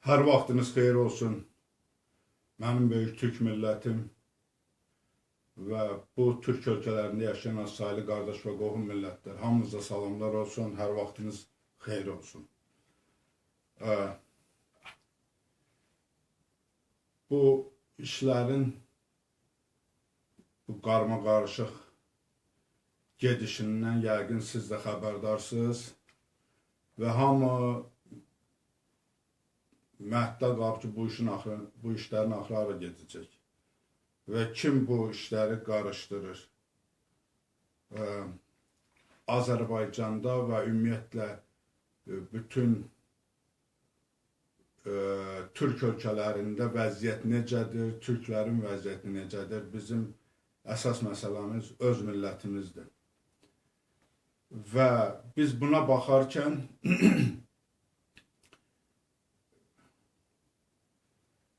Hər vaxtınız xeyir olsun. Mənim böyük türk millətim və bu türk ölkələrində yaşayan azsaylı qardaş və qohum millətlər. Hamınıza salamlar olsun. Hər vaxtınız xeyir olsun. Bu işlərin bu qarma qarışıq gedişindən yəqin siz də xəbərdarsınız və hamı məhddə qalıb ki, bu işin axırı, bu işlərin axırı hara gedəcək və kim bu işləri qarışdırır? Ə, Azərbaycanda və ümumiyyətlə ə, bütün ə, türk ölkələrində vəziyyət necədir, türklərin vəziyyəti necədir? Bizim əsas məsələmiz öz millətimizdir. Və biz buna baxarkən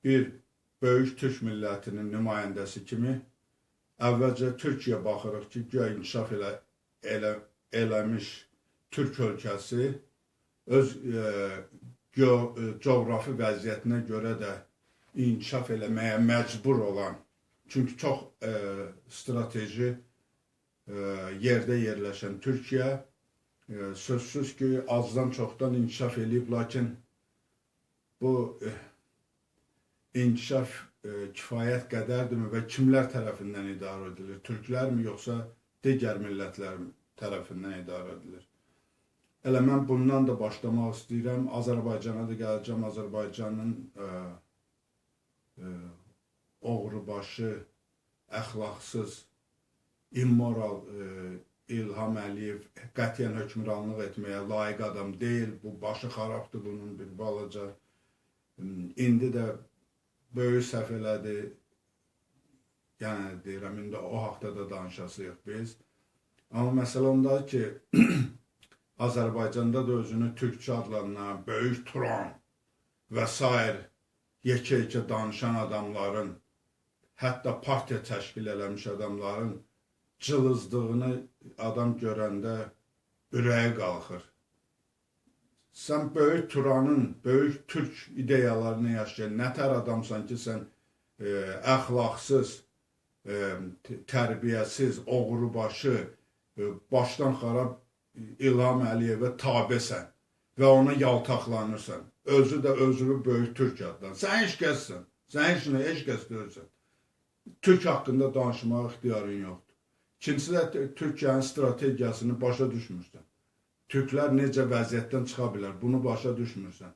bir böyük türk millətinin nümayəndəsi kimi əvvəlcə Türkiyə baxırıq ki, güya inkişaf elə, elə eləmiş türk ölkəsi öz e, e, coğrafi vəziyyətinə görə də inkişaf eləməyə məcbur olan, çünki çox e, strateji e, yerdə yerləşən Türkiyə e, sözsüz ki, azdan çoxdan inkişaf eləyib, lakin bu e, inkişaf e, kifayət qədərdirmi və kimlər tərəfindən idarə edilir? Türklərmi yoxsa digər millətlər tərəfindən idarə edilir? Elə mən bundan da başlamaq istəyirəm. Azərbaycana da gələcəm. Azərbaycanın ə, ə, oğrubaşı, əxlaqsız, immoral ə, İlham Əliyev qətiyyən hökmranlıq etməyə layiq adam deyil. Bu başı xarabdır bunun bir balaca. İndi də böyük səhv elədi. Yəni deyirəm, indi o haqda da danışasıyıq biz. Amma məsələ ondadır ki, Azərbaycanda da özünü türkçə adlanan, böyük Turan və s. yekə-yekə danışan adamların, hətta partiya təşkil eləmiş adamların cılızdığını adam görəndə ürəyi qalxır sən böyük Turanın, böyük türk ideyalarını yaşayan nətər adamsan ki, sən e, əxlaqsız, e, tərbiyəsiz, oğrubaşı, e, başdan xarab İlham Əliyevə tabesən və ona yaltaqlanırsan. Özü də özünü böyük türk adlan. Sən heç kəssən. Sən heç nə, heç kəs deyilsən. Türk haqqında danışmağa ixtiyarın yoxdur. İkincisi də Türkiyənin strategiyasını başa düşmürsən. Türklər necə vəziyyətdən çıxa bilər, bunu başa düşmürsən.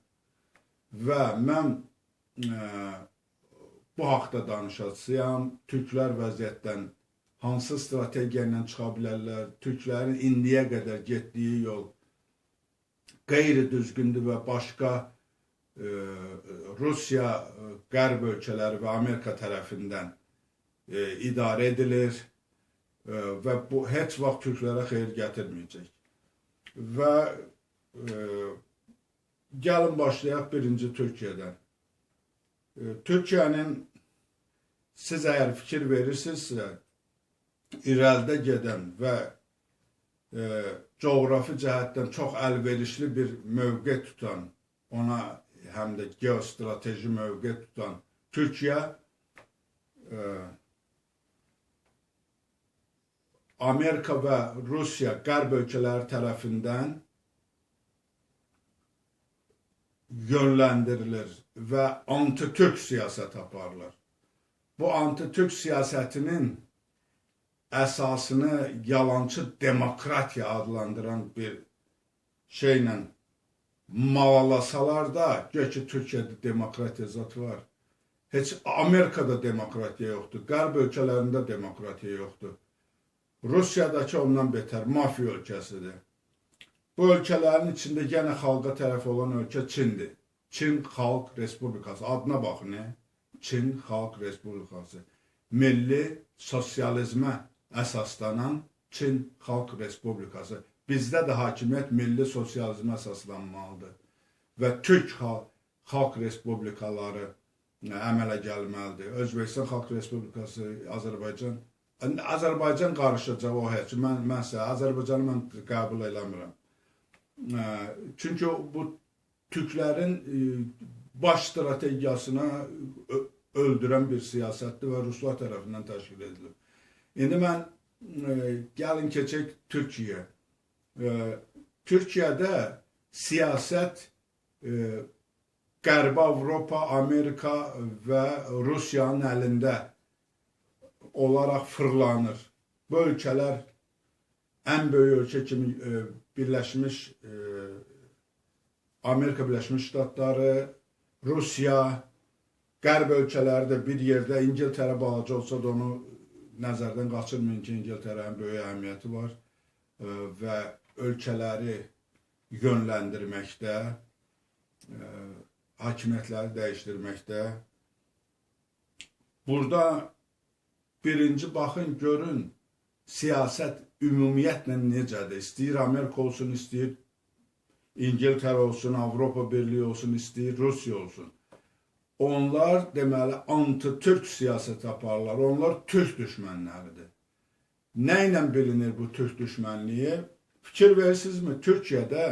Və mən ə, e, bu haqda danışacağam. Türklər vəziyyətdən hansı strategiya ilə çıxa bilərlər? Türklərin indiyə qədər getdiyi yol qeyri-düzgündür və başqa ə, e, Rusiya, e, Qərb ölkələri və Amerika tərəfindən ə, idarə edilir ə, və bu heç vaxt türklərə xeyir gətirməyəcək. Və e, gəlin başlayaq birinci Türkiyədən. E, Türkiyənin siz əgər fikir verirsinizsə, irəlidə gedən və e, coğrafi cəhətdən çox əlverişli bir mövqe tutan, ona həm də geostrateji mövqe tutan Türkiyə e, Amerika və Rusiya qərb ölkələri tərəfindən yönləndirilir və anti-türk siyasət aparılır. Bu anti-türk siyasətinin əsasını yalançı demokratiya adlandıran bir şeylə malalasalar da, gör ki, Türkiyədə demokratiya zat var. Heç Amerikada demokratiya yoxdur, qərb ölkələrində demokratiya yoxdur. Rusiyadakı ondan betər mafiya ölkəsidir. Bu ölkələrin içində yenə xalqa tərəf olan ölkə Çindir. Çin Xalq Respublikası. Adına baxın, ne? Çin Xalq Respublikası. Milli sosializmə əsaslanan Çin Xalq Respublikası. Bizdə də hakimiyyət milli sosializmə əsaslanmalıdır. Və Türk Xalq, Xalq Respublikaları əmələ gəlməlidir. Özbəkistan Xalq Respublikası, Azərbaycan Azərbaycan qarışacaq o heç. Mən mənsə Azərbaycanı mən qəbul eləmirəm. Çünki bu türklərin baş strategiyasına öldürən bir siyasətdir və Ruslar tərəfindən təşkil edilir. İndi mən e, gəlin keçək Türkiyəyə. E, Türkiyədə siyasət e, Qərbi Avropa, Amerika və Rusiyanın əlində olaraq fırlanır. Bu ölkələr ən böyük ölkə kimi e, Birləşmiş e, Amerika Birləşmiş Ştatları, Rusiya, Qərb ölkələri də bir yerdə İngiltərə balaca olsa da onu nəzərdən qaçırmayın ki, İngiltərənin böyük əhəmiyyəti var e, və ölkələri yönləndirməkdə, e, hakimiyyətləri dəyişdirməkdə. Burada birinci baxın, görün, siyasət ümumiyyətlə necədir? İstəyir Amerika olsun, istəyir İngiltərə olsun, Avropa Birliyi olsun, istəyir Rusiya olsun. Onlar deməli anti-türk siyasət aparırlar. Onlar türk düşmənləridir. Nə ilə bilinir bu türk düşmənliyi? Fikir verirsinizmi? Türkiyədə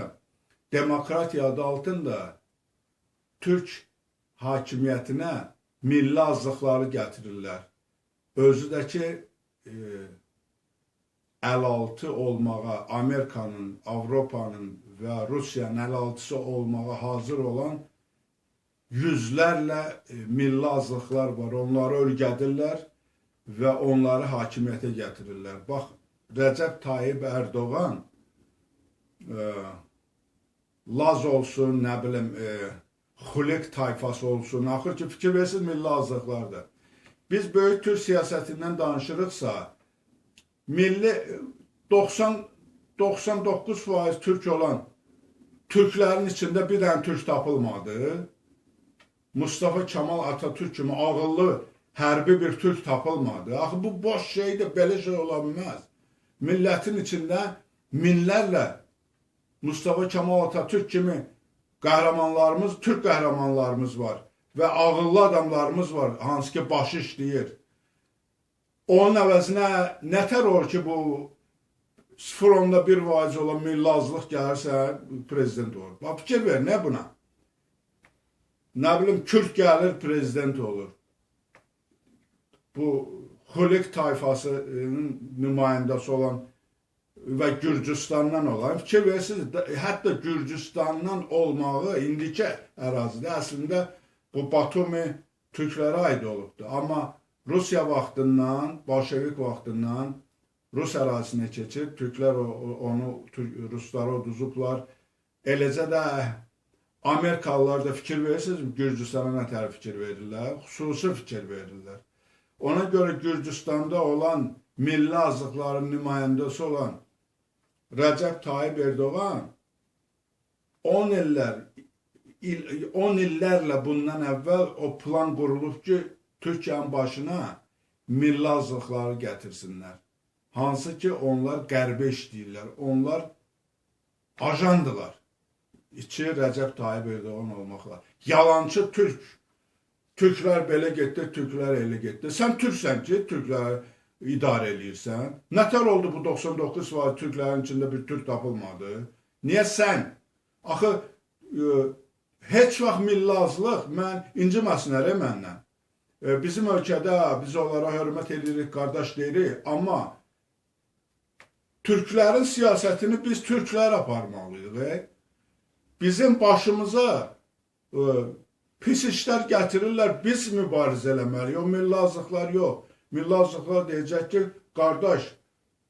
demokratiya adı altında türk hakimiyyətinə milli azlıqları gətirirlər. Özü də ki, e, əlaltı olmağa, Amerikanın, Avropanın və Rusiyanın əlaltısı olmağa hazır olan yüzlərlə e, milli azlıqlar var. Onları ölgədirlər və onları hakimiyyətə gətirirlər. Bax, Rəcəb Tayyib Ərdoğan e, Laz olsun, nə bilim, e, Xulik tayfası olsun, axır ki, fikir versiniz milli azlıqlardır. Biz böyük Türk siyasətindən danışırıqsa, milli 90 99% türk olan türklərin içində bir dənə türk tapılmadı. Mustafa Kemal Atatürk kimi ağıllı hərbi bir türk tapılmadı. Axı bu boş şeydir, belə şey ola bilməz. Millətin içində minlərlə Mustafa Kemal Atatürk kimi qəhrəmanlarımız, türk qəhrəmanlarımız var və ağıllı adamlarımız var, hansı ki başı işləyir. Onun əvəzinə nətər olur ki, bu 0.1 faiz olan milli azlıq gəlirsə, prezident olur. Bax, fikir ver, nə buna? Nə bilim, Kürd gəlir, prezident olur. Bu Xulik tayfasının nümayəndəsi olan və Gürcüstandan olan fikir versiniz, hətta Gürcüstandan olmağı indiki ərazidə əslində bu Batumi türklərə aid olubdur. Amma Rusiya vaxtından, Bolşevik vaxtından Rus ərazisinə keçib, türklər onu, rusları uduzublar. Eləcə də Amerikalılar da fikir verirsiniz, Gürcüstana nə tərəf fikir verirlər? Xüsusi fikir verirlər. Ona görə Gürcüstanda olan milli azlıqların nümayəndəsi olan Rəcəb Tayyip Erdoğan 10 illər 10 illərlə bundan əvvəl o plan qurulub ki, Türkiyənin başına milli azlıqları gətirsinlər. Hansı ki, onlar qərbə işləyirlər. Onlar ajandılar. İçi Rəcəb Tayyib Erdoğan olmaqla. Yalancı türk. Türklər belə getdi, türklər elə getdi. Sən türksən ki, türkləri idarə eləyirsən. Nətər oldu bu 99 var türklərin içində bir türk tapılmadı? Niyə sən? Axı, e, heç vaxt milli azlıq, mən inciməsinlər məndən. Bizim ölkədə biz onlara hörmət edirik, qardaş deyirik, amma türklərin siyasətini biz türklər aparmalıyıq. Bizim başımıza ə, pis işlər gətirirlər, biz mübarizə eləməliyik. O millazlıqlar yox. Millazlıqlar deyəcək ki, qardaş,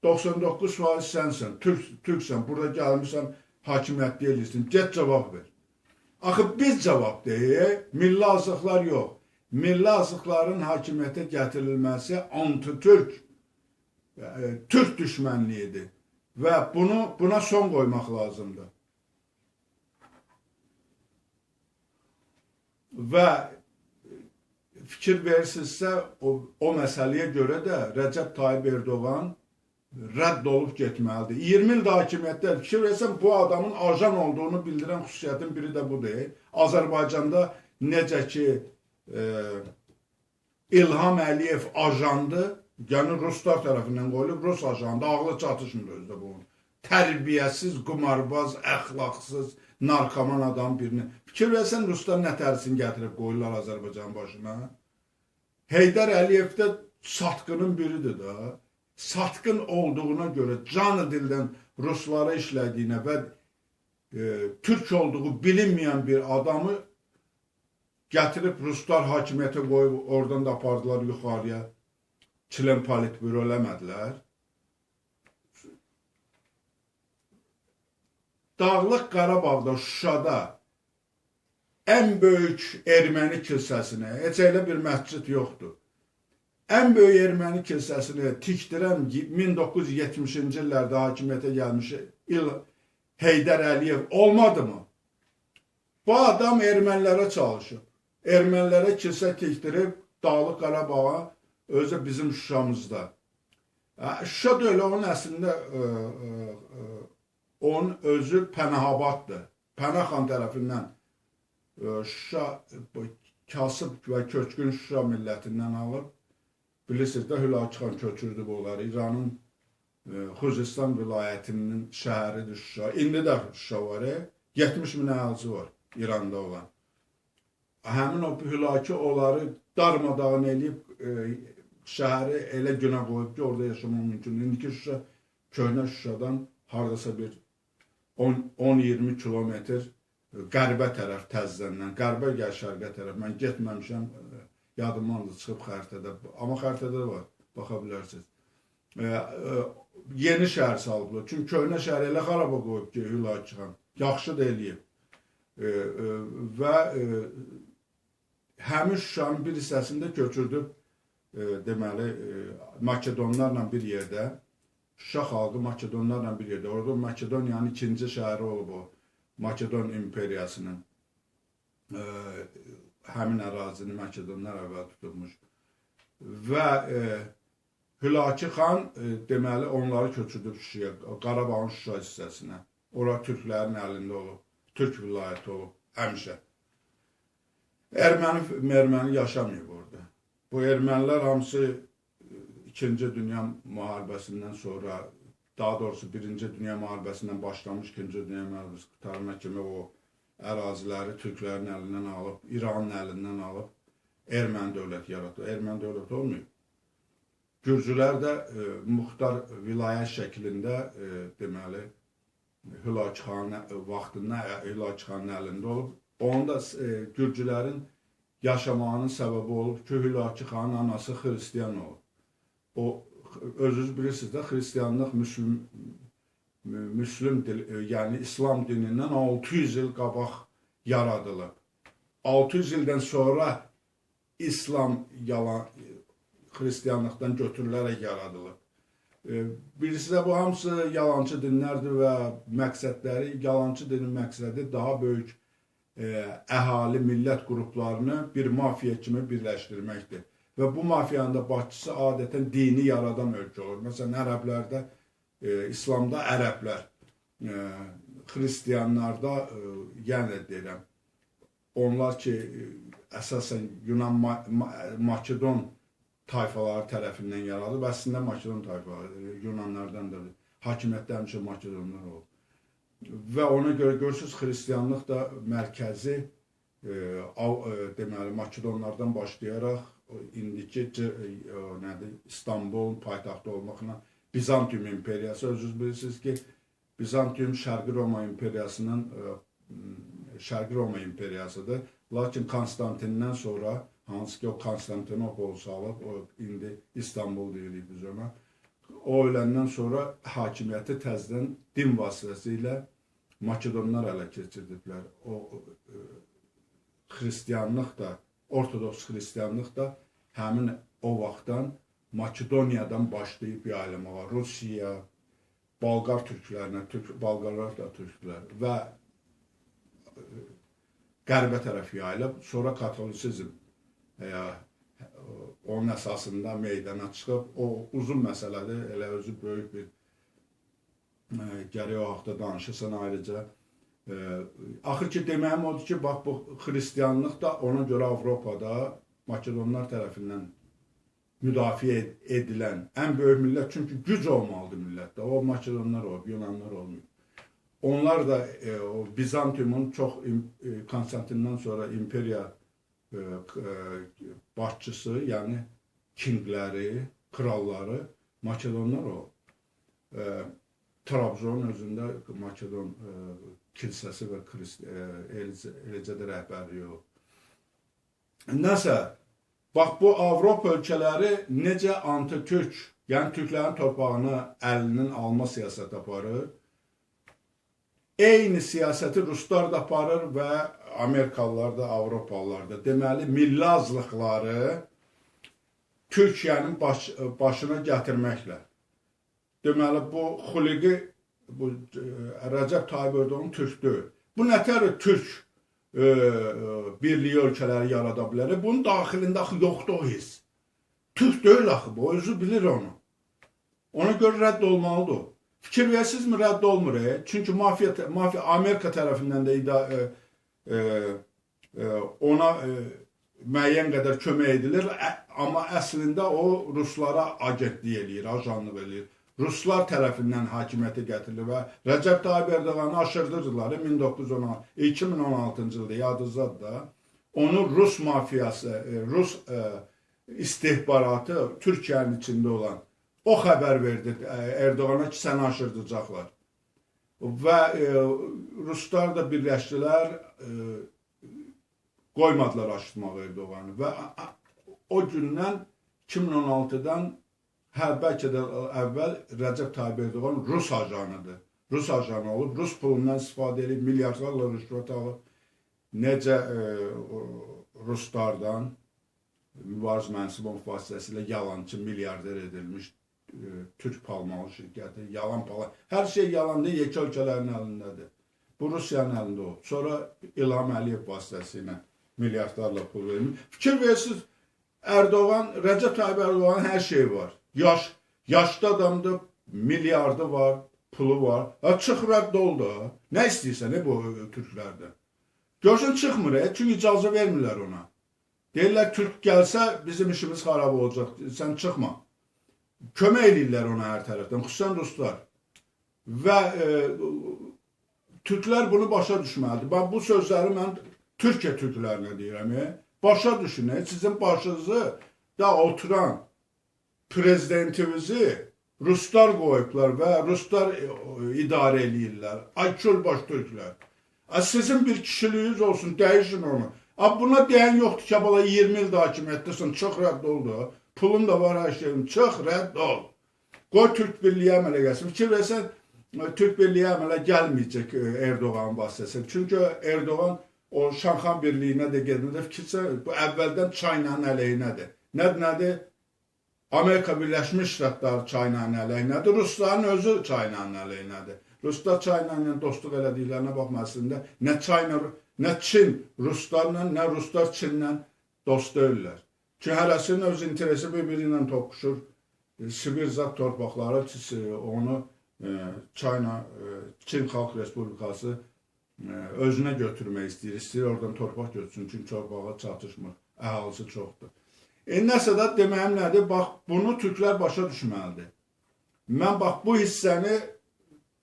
99% sənsən, türk, türksən, burada gəlmirsən, hakimiyyət deyilirsin, get cavab ver. Axı biz cavab deyək, millazlıqlar yox milli azıqların hakimiyyətə gətirilməsi anti-türk, e, türk düşmənliyidir və bunu buna son qoymaq lazımdır. Və fikir verirsinizsə, o, o məsələyə görə də Rəcəb Tayyib Erdoğan rədd olub getməlidir. 20 ildə hakimiyyətdə fikir versən, bu adamın ajan olduğunu bildirən xüsusiyyətin biri də budur. Azərbaycanda necə ki, İlham Əliyev ajandı, yəni Ruslar tərəfindən qoyulub, Rus ajandı, ağlı çatışmır özdə bunun. Tərbiyəsiz, qumarbaz, əxlaqsız, narkoman adam birini. Fikir versən Ruslar nə tərsini gətirib qoyurlar Azərbaycan başına. Heydər Əliyev də satqının biridir də. Satqın olduğuna görə canı dildən Ruslara işlədiyinə və e, Türk olduğu bilinməyən bir adamı gətirib Ruslar hakimiyyətə qoyub oradan da apardılar yuxarıya. Çilen politbüro eləmədilər. Dağlıq Qarabağda, Şuşada ən böyük erməni kilsəsini, heç elə bir məscid yoxdur. Ən böyük erməni kilsəsini tikdirən 1970-ci illərdə hakimiyyətə gəlmiş İl Heydər Əliyev olmadı mı? Bu adam ermənilərə çalışıb. Ermənilərə kilsə tikdirib Dağlıq Qarabağa özü bizim Şuşamızda. Şuşa da elə onun əslində ə, ə, onun özü Pənahabaddır. Pənahxan tərəfindən ə, Şuşa kasıb və köçkün Şuşa millətindən alıb. Bilirsiniz də Hülakıxan köçürdü bunları. İranın ə, Xuzistan vilayətinin şəhəridir Şuşa. İndi də Şuşa var. 70 min əhalisi var İranda olan. Həmin o Hülakı onları darmadağın eləyib ə, şəhəri elə günə qoyub ki, orada yaşamaq mümkündür. İndiki Şuşa köhnə Şuşadan hardasa bir 10-20 kilometr qərbə tərəf təzədən, qərbə gəl şərqə tərəf. Mən getməmişəm, yadımdandır çıxıb xəritədə. Amma xəritədə də var, baxa bilərsiniz. E, e, yeni şəhər salıblar. Çünki köhnə şəhər elə xaraba qoyub ki, Hülakıxan. Yaxşı da eləyib. E, e, və e, həmin Şuşanın bir hissəsində köçürdüb e, deməli e, Makedonlarla bir yerdə Şuşa xalqı Makedonlarla bir yerdə. Orada Makedoniyanın ikinci şəhəri olub o. Makedon imperiyasının e, həmin ərazini Makedonlar əvvəl tutulmuş. Və e, Hülaki xan e, deməli onları köçürdüb Şuşaya, Qarabağın Şuşa hissəsinə. Ora türklərin əlində olub. Türk vilayəti olub həmişə. Erməni, erməni yaşamayıb orada. Bu ermənilər hamısı 2-ci e, Dünya müharibəsindən sonra, daha doğrusu 1-ci Dünya müharibəsindən başlamış 2-ci Dünya müharibəsi qutarına kimi o əraziləri türklərin əlindən alıb, İranın əlindən alıb erməni dövləti yaratdı. Erməni dövləti olmayıb. Gürcülər də e, muxtar vilayət şəklində e, deməli Hülaki xanın vaxtında Hülaki xanın əlində olub. Onu da e, Gürcülərin yaşamağının səbəbi olub ki, Hülaki xanın anası xristiyan olub. O, özünüz bilirsiniz də, xristiyanlıq müslüm, müslüm dil, e, yəni İslam dinindən 600 il qabaq yaradılıb. 600 ildən sonra İslam yalan, xristiyanlıqdan götürülərək yaradılıb. E, Birisi də bu hamısı yalancı dinlərdir və məqsədləri, yalancı dinin məqsədi daha böyük e, əhali, millət qruplarını bir mafiya kimi birləşdirməkdir. Və bu mafiyanın da başçısı adətən dini yaradan ölkə olur. Məsələn, ərəblərdə, e, İslamda ərəblər, e, xristiyanlarda, e, yəni deyirəm, onlar ki, e, əsasən Yunan, Ma Ma Makedon tayfaları tərəfindən yaradılıb, əslində Makedon tayfaları, Yunanlardan da hakimiyyətdə həmişə Makedonlar olub. Və ona görə görürsüz, xristianlıq da mərkəzi e, e, deməli Makedonlardan başlayaraq indiki e, nədir İstanbul paytaxtı olmaqla Bizantium imperiyası özünüz bilirsiniz ki, Bizantium Şərqi Roma imperiyasının e, Şərqi Roma imperiyasıdır. Lakin Konstantindən sonra hansı ki o Konstantinopol salıb, o indi İstanbul deyirik biz ona. O öləndən sonra hakimiyyəti təzədən din vasitəsilə Makedonlar ələ keçirdiblər. O e, xristianlıq da, ortodoks xristianlıq da həmin o vaxtdan Makedoniyadan başlayıb yayılmağa, Rusiya, Balqar türklərinə, türk Balqarlar da türklər və e, qərbə tərəf yayılıb, sonra katolisizm e, onun əsasında meydana çıxıb, o uzun məsələdir, elə özü böyük bir gərək o haqda danışırsan ayrıca. E, axır ki, deməyim odur ki, bax bu xristianlıq da ona görə Avropada Makedonlar tərəfindən müdafiə edilən ən böyük millət, çünki güc olmalıdır millətdə. O Makedonlar olub, Yunanlar olmayıb. onlar da e, o Bizantiumun çox e, Konstantindən sonra imperiya e, e, başçısı, yəni kingləri, kralları Makedonlar o. E, Trabzonun özündə Makedon e, kilsəsi və Krist, e, eləcə, eləcə də rəhbərliyi o. Nəsə, bax bu Avropa ölkələri necə anti-türk, yəni türklərin torpağını əlinin alma siyasəti aparır. Eyni siyasəti ruslar da aparır və Amerikalılar da, Avropalılar da. Deməli, milli azlıqları Türkiyənin baş, başına gətirməklə. Deməli, bu xuliqi bu e, Rəcəb Tayyib Erdoğan türk deyil. Bu nətər türk e, e, birliyi ölkələri yarada bilər? Bunun daxilində axı yoxdur o his. Türk deyil axı bu, özü bilir onu. Ona görə rədd olmalıdır. Fikir verirsinizmi rədd olmur? E? Çünki mafiya, mafiya Amerika tərəfindən də ida, e, e, e, ona e, müəyyən qədər kömək edilir, ə, amma əslində o ruslara agentlik eləyir, ajanlıq eləyir. Ruslar tərəfindən hakimiyyətə gətirilir və Rəcəb Tayyib Ərdoğanı aşırdırdılar 1916 2016-cı ildə yadınızdadır da. Onu Rus mafiyası, e, Rus e, istihbaratı Türkiyənin içində olan o xəbər verdi Erdoğana ki, səni aşırdacaqlar. Və e, Ruslar da birləşdilər, qoymadılar aşırtmaq Erdoğanı və o gündən 2016-dan hə bəlkə də əvvəl Rəcəb Tayyib Erdoğan Rus ajanıdır. Rus ajanı olub, Rus pulundan istifadə edib, milyardlarla rüşvət alıb. Necə e, Ruslardan Mübariz Mənsubov vasitəsilə yalançı milyarder edilmiş e, Türk palmalı şirkəti, yalan pala. Hər şey yalandır, yekə ölkələrin əlindədir. Bu Rusiyanın əlində o. Sonra İlham Əliyev vasitəsilə milyardlarla pul verilmiş. Fikir versiniz, Erdoğan, Recep Tayyip Erdoğan her şeyi var. Yaş, yaşlı adamdır, milyardı var, pulu var. Ha, çıx rədd oldu. ha. Nə istəyirsən e, bu türklərdən? Görsən çıxmır, e, çünki icazə vermirlər ona. Deyirlər Türk gəlsə bizim işimiz xarab olacaq. Sən çıxma. Kömək eləyirlər ona hər tərəfdən, xüsusən ruslar. Və e, Türklər bunu başa düşməlidir. Bax bu sözləri mən Türkiyə türklərinə deyirəm. E. Başa düşün, e. sizin başınızı da oturan prezidentimizi ruslar qoyublar və ruslar e, idarə eləyirlər. Ay baş türklər. A, sizin bir kişiliyiniz olsun, dəyişin onu. A, buna deyən yoxdur ki, bala 20 ildə hakimiyyətdəsin, çıx rədd oldu. Pulun da var hər şeyin, çıx rədd ol. Qoy Türk Birliyi əmələ gəlsin. Fikir versən, e, Türk Birliyi əmələ gəlməyəcək e, Erdoğan vasitəsilə. Çünki Erdoğan o Şanxan Birliyinə də gedəndə fikirsə, bu əvvəldən Çaynanın əleyhinədir. Nədir, nədir? Amerika Birləşmiş Ştatları Çaynanın əleyhinədir, Rusların özü Çaynanın əleyhinədir. Ruslar Çayna ilə dostluq elədiklərinə baxma əslində nə Çayna, nə Çin Ruslarla, nə Ruslar Çinlə dost deyirlər. Çünki hərəsinin öz interesi bir-biri ilə toqquşur. E, Sibir zat torpaqları e, onu e, Çayna, Çin Xalq Respublikası özünə götürmək istəyir. İstəyir oradan torpaq götürsün, çünki torpağa çatışmır. Əhalisi çoxdur. E, nəsə də deməyim nədir? Bax, bunu türklər başa düşməlidir. Mən bax bu hissəni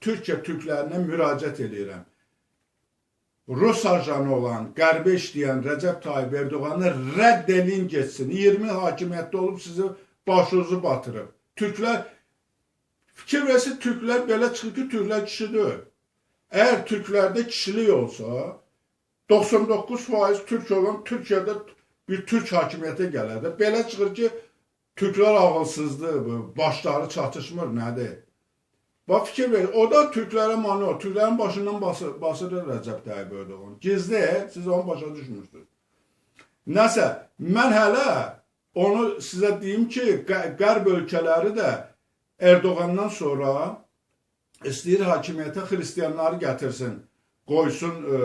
Türkiyə türklərinə müraciət edirəm. Rus ajanı olan, qərbə işləyən Rəcəb Tayyib Erdoğanı rədd eləyin getsin. 20 il hakimiyyətdə olub sizi başınızı batırıb. Türklər fikir versin türklər belə çıxır ki, türklər kişi deyil. Əgər türklərdə kişilik olsa, 99% türk olan Türkiyədə bir türk hakimiyyətə gələrdi. Belə çıxır ki, türklər ağılsızdır, başları çatışmır, nədir? Bax fikir ver, o da türklərə mane olur. Türklərin başından basır, basırır Rəcəb Tayyib Erdoğan. Gizli, siz onu başa düşmürsünüz. Nəsə, mən hələ onu sizə deyim ki, qə- qərb ölkələri də Erdoğandan sonra istəyir hakimiyyətə xristianları gətirsin, qoysun e,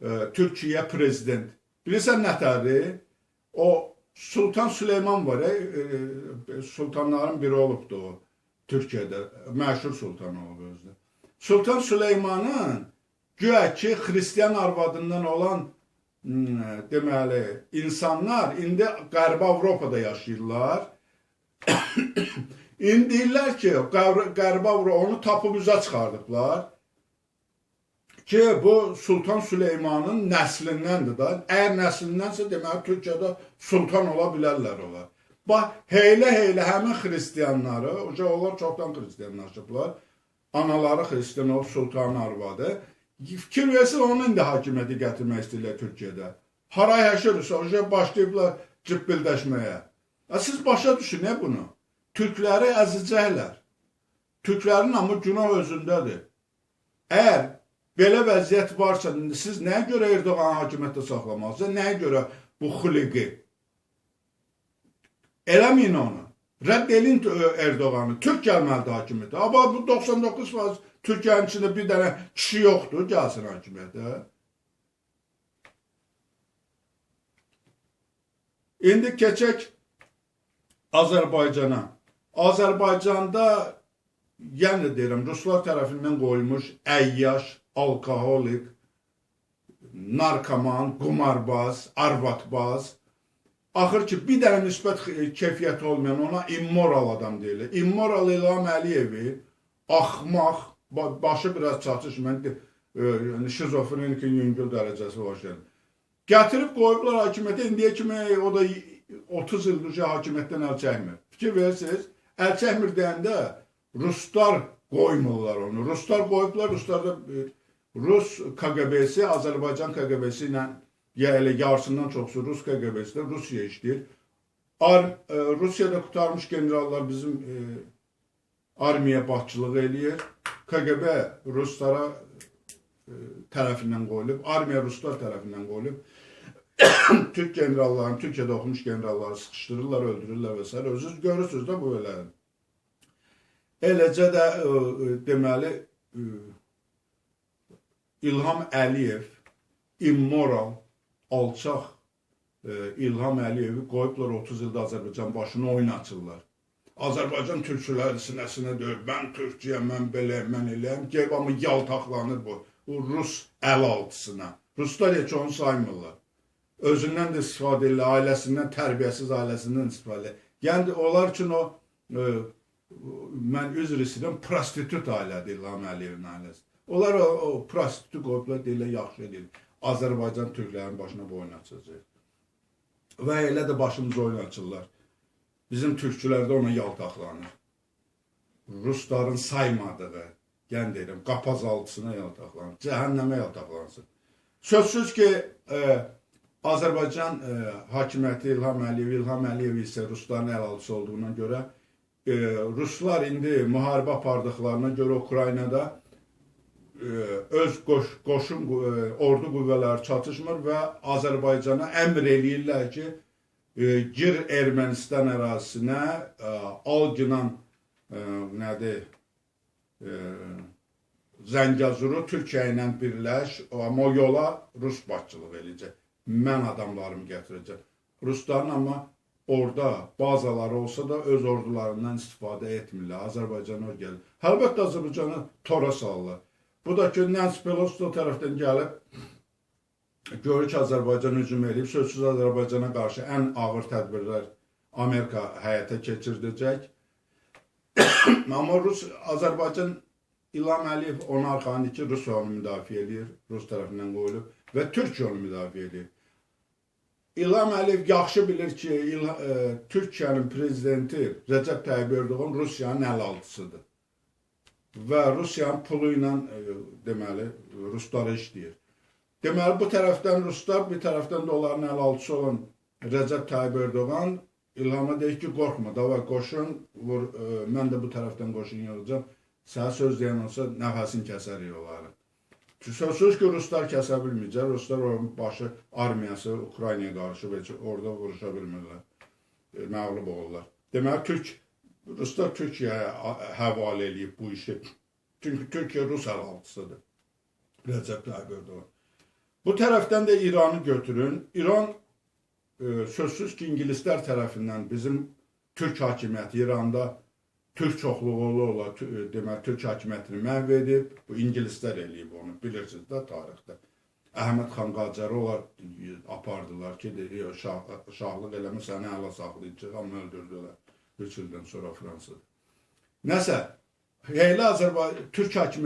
e, Türkiyə prezident. Bilirsən nətərdir? O Sultan Süleyman var, e, e, sultanların biri olubdu o. Türkiyədə məşhur sultan olub özü. Sultan Süleymanın güya ki xristian arvadından olan hmm, deməli insanlar indi Qərbi Avropada yaşayırlar. indi deyirlər ki, Qərb- Qərbi Avropa onu tapıb üzə çıxardıblar. Ki bu Sultan Süleymanın nəslindəndir da. Əgər nəslindənsə deməli Türkiyədə sultan ola bilərlər onlar. Bax, heylə-heylə həmin xristianları, oca onlar çoxdan xristianlaşıblar. Anaları xristian olub sultanın arvadı. Fikir versin onun da hakimiyyəti gətirmək istəyirlər Türkiyədə. Haray həşirsə, oca başlayıblar cıbbildəşməyə. Ya siz başa düşün nə bunu? Türkləri əzəcəklər. Türklərin amma günah özündədir. Əgər belə vəziyyət varsa, siz nəyə görə Erdoğan hakimiyyətdə saxlamalısınız? Nəyə görə bu xuliqi? Eləməyin onu. Rədd edin Erdoğanı. Türk gəlməlidir hakimiyyətə. Amma bu 99% Türkiyənin içində bir dənə kişi yoxdur, gəlsin hakimiyyətə. İndi keçək Azərbaycana. Azərbaycanda yenə deyirəm, ruslar tərəfindən qoyulmuş əyyaş, alkoholik, narkoman, qumarbaz, arvatbaz, axır ki, bir dənə müsbət keyfiyyəti olmayan ona immoral adam deyilir. Immoral İlham Əliyevi axmaq, başı biraz çatışmayan, yəni şizofrenikin yüngül dərəcəsi var şey. Gətirib qoyublar hakimiyyətə, indiyə kimi o da 30 ildir hakimiyyətdən əl çəkmir. Fikir verirsiniz, əl çəkmir deyəndə Ruslar qoymurlar onu. Ruslar qoyublar, Ruslarda Rus KGB-si Azərbaycan KGB-si ilə ya elə yarısından çoxsu Rus KGB-si də Rusiya işləyir. Ar e, Rusiyada qutarmış generallar bizim e, armiya başçılıq eləyir. KGB Ruslara e, tərəfindən qoyulub, armiya Ruslar tərəfindən qoyulub. Türk generallarını, Türkiyədə oxumuş generalları sıxışdırırlar, öldürürlər və s. Özünüz görürsünüz də bu elədir. Eləcə də ə, ə, deməli ə, İlham Əliyev immoral, alçaq ə, İlham Əliyevi qoyublar 30 ildə Azərbaycan başına oyun açırlar. Azərbaycan türkçüləri sinəsinə döyür. Mən türkçüyəm, mən beləyəm, mən eləyəm. Gəlib amma yaltaqlanır bu. Bu Rus əl altısına. Ruslar heç onu saymırlar. Özündən də istifadə edirlər, ailəsindən, tərbiyəsiz ailəsindən istifadə edirlər. Yəni onlar üçün o ə, mən üzr istəyirəm, prostitut ailədir İlham Əliyevin ailəsi. Onlar o, o prostitut qoyublar, deyirlər, yaxşı edir. Azərbaycan türklərinin başına boyun açacaq. Və elə də başımıza oyun açırlar. Bizim türkçülər də ona yaltaqlanır. Rusların saymadığı, yəni deyirəm, qapaz altısına yaltaqlanır, cəhənnəmə yaltaqlansın. Sözsüz ki, e, Azərbaycan e, hakimiyyəti İlham Əliyev, İlham Əliyev isə Rusların əl altısı olduğuna görə e, Ruslar indi müharibə apardıqlarına görə Ukraynada öz qoş, qoşun e, ordu qüvvələri çatışmır və Azərbaycana əmr eləyirlər ki, e, gir Ermənistan ərazisinə, e, algınan e, nədir, Zəngəzuru Türkiyə ilə birləş, amma o yola Rus başçılıq eləyəcək. Mən adamlarımı gətirəcəm. Rusların amma orada bazaları olsa da öz ordularından istifadə etmirlər. Azərbaycana gəlir. Əlbəttə Azərbaycanı tora salırlar. Bu da ki, Nancy Pelosi o tərəfdən gəlib görür ki, Azərbaycan hücum edib, sözsüz Azərbaycana qarşı ən ağır tədbirlər Amerika həyata keçirdəcək. Amma Rus, Azərbaycan İlham Əliyev onun arxanı ki, Rus onu müdafiə edir, Rus tərəfindən qoyulub və Türkiyə onu müdafiə edir. İlham Əliyev yaxşı bilir ki, İl e, Türkiyənin prezidenti Rəcəb Tayyib Erdoğan Rusiyanın əl altısıdır. Və Rusiyanın pulu ilə e, deməli Ruslara işləyir. Deməli bu tərəfdən Ruslar, bir tərəfdən də onların əl altısı olan Rəcəb Tayyib Erdoğan İlhama deyir ki, qorxma, davay qoşun, vur, e, mən də bu tərəfdən qoşun yığacam. Sənə söz deyən olsa nəfəsini kəsərik onları. Sözsüz ki, Ruslar kəsə bilməyəcək. Ruslar onun başı armiyası Ukraynaya qarşı və orada vuruşa bilmirlər. E, məğlub olurlar. Deməli, Türk, Ruslar Türkiyəyə həvalə eləyib bu işi. Çünki Türkiyə Rus əlaltısıdır. Rəcəb Tayyip Erdoğan. Bu tərəfdən də İranı götürün. İran e, sözsüz ki, İngilislər tərəfindən bizim Türk hakimiyyəti İranda Türk çoxluğu ola deməli Türk hakimiyyətini məhv edib, bu ingilislər eləyib onu, bilirsiniz də tarixdə. Əhməd xan Qacarı onlar apardılar ki, şah, şahlıq eləmə səni əla saxlayacaq, amma öldürdülər 3 ildən sonra Fransada. Nəsə, Heyli Azərbaycan Türk hakimiyyəti